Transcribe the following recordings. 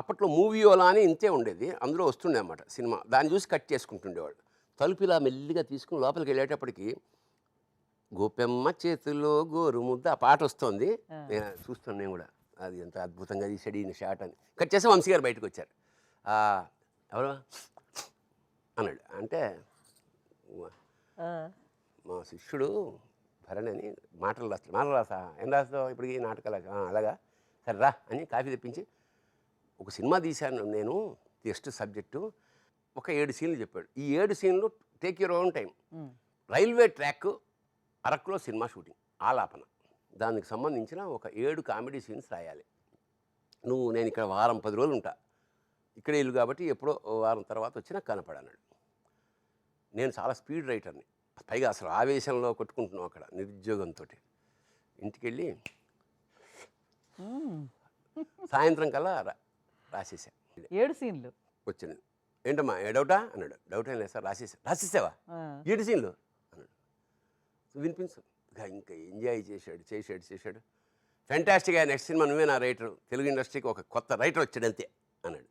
అప్పట్లో మూవీ ఓలా అని ఇంతే ఉండేది. అందులో వస్తుండే అన్నమాట సినిమా. దాన్ని చూసి కట్ చేసుకుంటుండేవాడు తలుపు ఇలా మెల్లిగా తీసుకుని లోపలికి వెళ్ళేటప్పటికి గోపెమ్మ చేతిలో గోరు ముద్ద ఆ పాట వస్తుంది. నేను చూస్తాను నేను కూడా. అది ఎంత అద్భుతంగా తీసాడు ఈయన షాట్ అని. కట్ చేసి వంశీ గారు బయటకు వచ్చారు. "ఆ, ఎవరు? అన్నాడు. అంటే మా శిష్యుడు భరణి అని మాటలు రాస్తాడు. మాటలు రాస్తా. ఏం రాస్తావు ఇప్పటికి నాటకాలు? "ఆ, అలాగా. సరే రా అని కాఫీ తెప్పించి ఒక సినిమా తీశాను నేను జస్ట్ సబ్జెక్టు. ఒక ఏడు సీన్లు చెప్పాడు. ఈ ఏడు సీన్లు take your own time railway track అరకులో సినిమా షూటింగ్ ఆలాపన. దానికి సంబంధించిన ఒక ఏడు కామెడీ సీన్స్ రాయాలి. నువ్వు నేను ఇక్కడ వారం పది రోజులు ఉంటా. ఇక్కడే ఇల్లు కాబట్టి ఎప్పుడో వారం తర్వాత వచ్చినా కనపడన్నాడు నేను చాలా స్పీడ్ రైటర్ని. పైగా అసలు ఆవేశంలో కొట్టుకుంటున్నాం అక్కడ నిరుద్యోగంతో ఇంటికి వెళ్ళి. సాయంత్రం కల్లా రాసేసా. ఏడు సీన్లు. వచ్చింది. ఏంటమ్మా ఏ డౌటా? అన్నాడు. డౌట్ ఏం లేదు సార్ రాసేసా. రాసేసావా? ఏడు సీన్లు? అన్నాడు. వినిపించు. ఇంకా ఇంకా ఎంజాయ్ చేశాడు చేశాడు చేశాడు. ఫెంటాస్టిక్గా నెక్స్ట్ సినిమా నువ్వే నా రైటర్ తెలుగు ఇండస్ట్రీకి ఒక కొత్త రైటర్ వచ్చాడు అంతే అన్నాడు.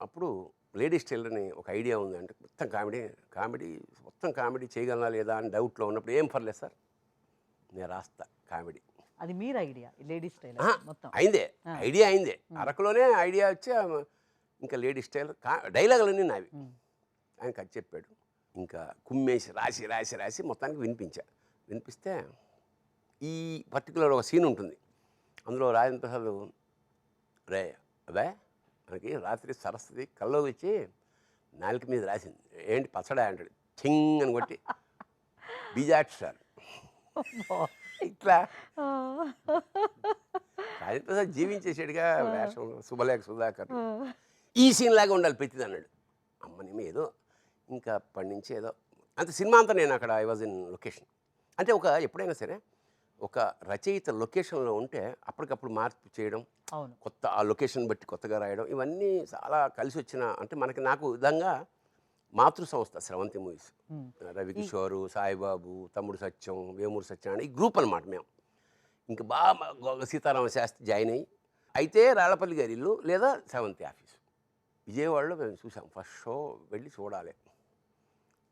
అప్పుడు లేడీస్ టైలర్ని ఒక ఐడియా ఉంది అంటే మొత్తం కామెడీ కామెడీ మొత్తం కామెడీ చేయగలనా లేదా అని డౌట్లో ఉన్నప్పుడు ఏం పర్లేదు సార్. నేను రాస్తా కామెడీ. అది మీరు ఐడియా లేడీస్ స్టైల్ ఆహా, మొత్తం. అయిందే. ఐడియా అయిందే. అరకులోనే ఐడియా వచ్చి ఇంకా లేడీస్ టైలర్ కా డైలాగులన్నీ నావి. ఆయన కథ చెప్పాడు. ఇంకా కుమ్మేసి రాసి రాసి రాసి మొత్తానికి వినిపించా. వినిపిస్తే ఈ పర్టికులర్ ఒక సీన్ ఉంటుంది. అందులో రాజేంద్ర ప్రసాద్ రే అదే మనకి రాత్రి సరస్వతి కల్లో వచ్చి నాలుక మీద రాసింది. ఏంటి పచ్చడా అంటాడు. చింగ్ అని కొట్టి. బీజాక్షరాలు. అబ్బా. ఇట్లా. ఆ, రాజేంద్ర ప్రసాద్ జీవించేసాడుగా వేషంలో శుభలేఖ సుధాకర్. ఈ సీన్ లాగా ఉండాలి ప్రతిది అన్నాడు. అమ్మనేమో ఏదో ఇంకా నుంచి ఏదో. అంత సినిమా అంతా నేను అక్కడ ఐ వాజ్ ఇన్ లొకేషన్ అంటే ఒక ఎప్పుడైనా సరే ఒక రచయిత లొకేషన్లో ఉంటే అప్పటికప్పుడు మార్పు చేయడం కొత్త ఆ లొకేషన్ బట్టి కొత్తగా రాయడం ఇవన్నీ చాలా కలిసి వచ్చిన అంటే మనకి నాకు విధంగా మాతృ సంస్థ స్రవంతి మూవీస్. రవికిషోరు సాయిబాబు తమ్ముడు సత్యం వేమూరు సత్యం అని ఈ గ్రూప్ అనమాట మేము ఇంకా బాగా సీతారామ శాస్త్రి జాయిన్ అయ్యి అయితే రాళ్ళపల్లి గారి ఇల్లు లేదా సెవెంత్ ఆఫీసు. విజయవాడలో మేము చూసాం. ఫస్ట్ షో వెళ్ళి చూడాలి.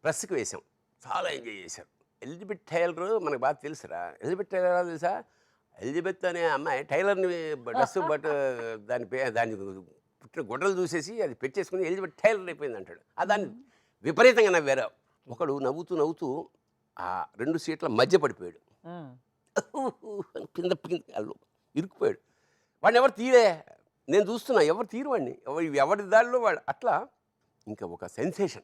ప్రెస్కి వేసాం. చాలా ఎంజాయ్ చేశారు. ఎలిజబెత్ టైలర్ మనకు బాగా తెలుసురా. ఎలిజబెత్ టైలర్ తెలుసా? ఎలిజబెత్ అనే అమ్మాయి టైలర్ని డ్రెస్ బట్ దాని దాని పుట్టిన గుడ్డలు చూసేసి అది పెట్టేసుకుని ఎలిజబెత్ టైలర్ అయిపోయింది అంటాడు. ఆ దాన్ని విపరీతంగా నవ్వారు. ఒకడు నవ్వుతూ నవ్వుతూ ఆ రెండు సీట్ల మధ్య పడిపోయాడు. కింద అల్లు ఇరుక్కుపోయాడు. వాడిని ఎవరు తీరే? నేను చూస్తున్నా ఎవరు తీరు వాడిని? ఎవరు ఎవరి దారిలో వాడు? అట్లా ఇంకా ఒక సెన్సేషన్.